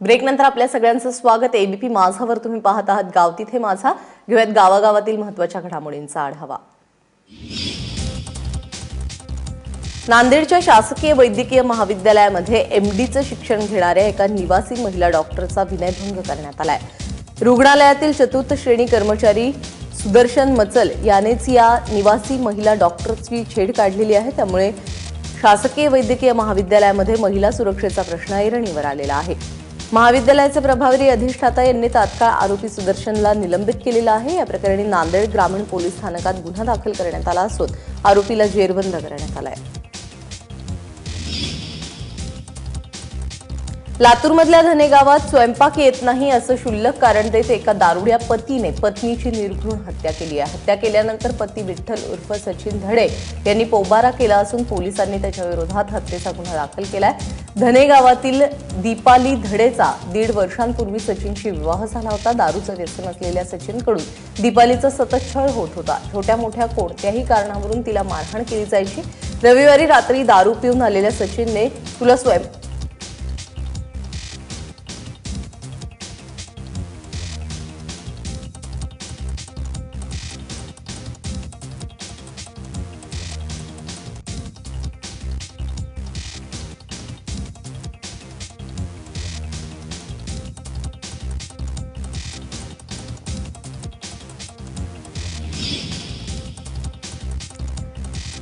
Break नंतर आपल्या सगळ्यांचं स्वागत. एबीपी माझावर तुम्ही पाहत आहात. गाव तिथे माझा. घेऊयात गावागावातील महत्त्वाच्या घडामोडींचा आढावा. नांदेडच्या शासकीय वैद्यकीय महाविद्यालयामध्ये एमडीचं शिक्षण घेणाऱ्या एका निवासी महिला डॉक्टरचा विनयभंग करण्यात आलाय. रुग्णालयातील चतुर्थ श्रेणी कर्मचारी सुदर्शन मचल यानेच या निवासी महिला डॉक्टरची छेड काढलेली आहे. त्यामुळे शासकीय वैद्यकीय महाविद्यालयामध्ये महिला सुरक्षेचा प्रश्न ऐरणीवर आलेला आहे. महाविद्यालयाचे प्रभारी अधिष्ठाता यांनी तात्काळ आरोपी सुदर्शनला निलंबित केलेलं आहे. या प्रकरणी नांदेड ग्रामीण पोलीस स्थानकात गुन्हा दाखल करण्यात आला असून आरोपीला जेरबंद करण्यात आलाय लातूरमधल्या धने गावात स्वयंपाक येत नाही असं क्षुल्लक कारण देत एका दारुड्या पतीने पत्नीची निर्घृण हत्या केली आहे. हत्या केल्यानंतर पती विठ्ठल उर्फ सचिन धडे यांनी पोबारा केला असून पोलिसांनी त्याच्या विरोधात हत्येचा गुन्हा दाखल केलाय. धने गावातील दीपाली धडेचा दीड वर्षांपूर्वी सचिनशी विवाह झाला होता. दारूचं व्यसन असलेल्या सचिनकडून दीपालीचा सतत छळ होत होता. छोट्या मोठ्या कोणत्याही कारणावरून तिला मारहाण केली जायची. रविवारी रात्री दारू पिऊन आलेल्या सचिनने तुला स्वयं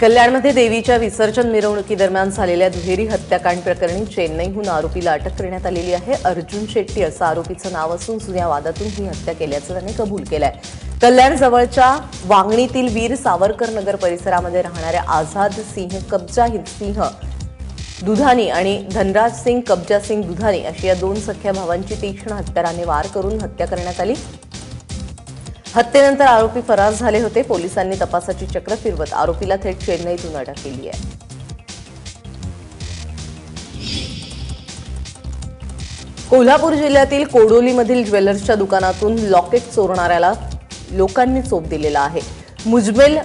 कल्याणमध्ये देवीच्या विसर्जन मिरवणुकीदरम्यान झालेल्या दुहेरी हत्याकांड प्रकरणी चेन्नईहून आरोपीला अटक करण्यात आलेली आहे. अर्जुन शेट्टी असं आरोपीचं नाव असून जुन्या वादातून ही हत्या केल्याचं त्याने कबूल केलंय. कल्याणजवळच्या वांगणीतील वीर सावरकर नगर परिसरामध्ये राहणाऱ्या आझाद सिंह कब्जा सिंह दुधानी आणि धनराज सिंग कब्जा सिंग दुधानी अशी या दोन सख्या भावांची तीक्ष्ण हत्याराने वार करून हत्या करण्यात आली. हत्येनंतर आरोपी फरार झाले होते. पोलिसांनी तपासाची चक्र फिरवत आरोपीला थेट चेन्नईतून अटक केली आहे. कोल्हापूर जिल्ह्यातील कोडोलीमधील ज्वेलर्सच्या दुकानातून लॉकेट चोरणाऱ्याला लोकांनी चोप दिलेला आहे. मुजमेल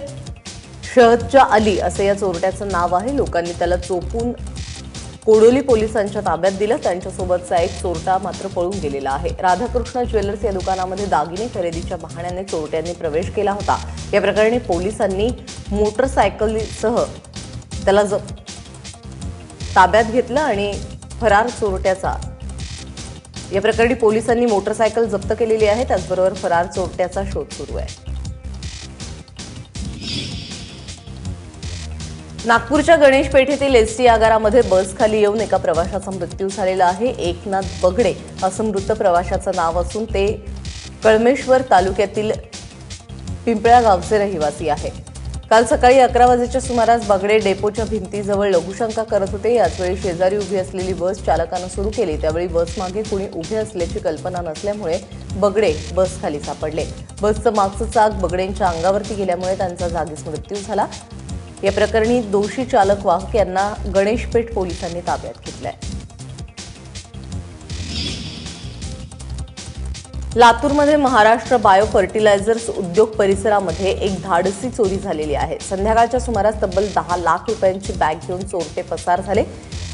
शहदच्या अली असं या चोरट्याचं नाव आहे. लोकांनी त्याला चोपून कोडोली पोलिसांच्या ताब्यात दिलं. त्यांच्यासोबतचा एक चोरटा मात्र पळून गेलेला आहे. राधाकृष्ण ज्वेलर्स या दुकानामध्ये दागिने खरेदीच्या बहाण्याने चोरट्यांनी प्रवेश केला होता. या प्रकरणी पोलिसांनी मोटरसायकलसह त्याला ज ताब्यात घेतलं आणि फरार चोरट्याचा या प्रकरणी पोलिसांनी मोटरसायकल जप्त केलेली आहे. त्याचबरोबर फरार चोरट्याचा शोध सुरू आहे. नागपूरच्या गणेश पेठेतील एस टी आगारामध्ये बसखाली येऊन एका प्रवाशाचा मृत्यू झालेला आहे. एकनाथ बगडे असं मृत प्रवाशाचं नाव असून ते कळमेश्वर तालुक्यातील पिंपळ्या गावचे रहिवासी आहे. काल सकाळी अकरा वाजेच्या सुमारास बगडे डेपोच्या भिंतीजवळ लघुशंका करत होते. याचवेळी शेजारी उभी असलेली बस चालकानं सुरू केली. त्यावेळी बसमागे कुणी उभे असल्याची कल्पना नसल्यामुळे बगडे बसखाली सापडले. बसचं मागचं चाक बगडेंच्या अंगावरती गेल्यामुळे त्यांचा जागीच मृत्यू झाला. या प्रकरणी दोषी चालक वाहक यांना गणेशपेठ पोलिसांनी ताब्यात घेतलंय. लातूरमध्ये महाराष्ट्र बायो फर्टिलायझर्स उद्योग परिसरामध्ये एक धाडसी चोरी झालेली आहे. संध्याकाळच्या सुमारास तब्बल दहा लाख रुपयांची बॅग घेऊन चोरटे पसार झाले.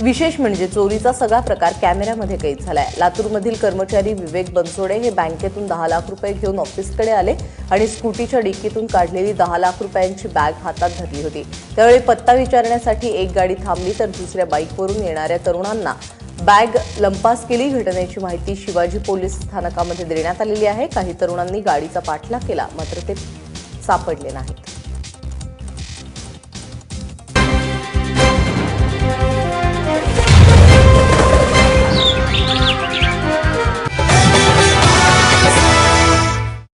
विशेष म्हणजे चोरीचा सगळा प्रकार कॅमेऱ्यामध्ये कैद झालाय. लातूरमधील कर्मचारी विवेक बनसोडे हे बँकेतून दहा लाख रुपये घेऊन ऑफिसकडे आले आणि स्कूटीच्या डिक्कीतून काढलेली दहा लाख रुपयांची बॅग हातात धरली होती. त्यावेळी पत्ता विचारण्यासाठी एक गाडी थांबली तर दुसऱ्या बाईकवरून येणाऱ्या तरुणांना बॅग लंपास केली. घटनेची माहिती शिवाजी पोलीस स्थानकामध्ये देण्यात आलेली आहे. काही तरुणांनी गाडीचा पाठलाग केला मात्र ते सापडले नाहीत.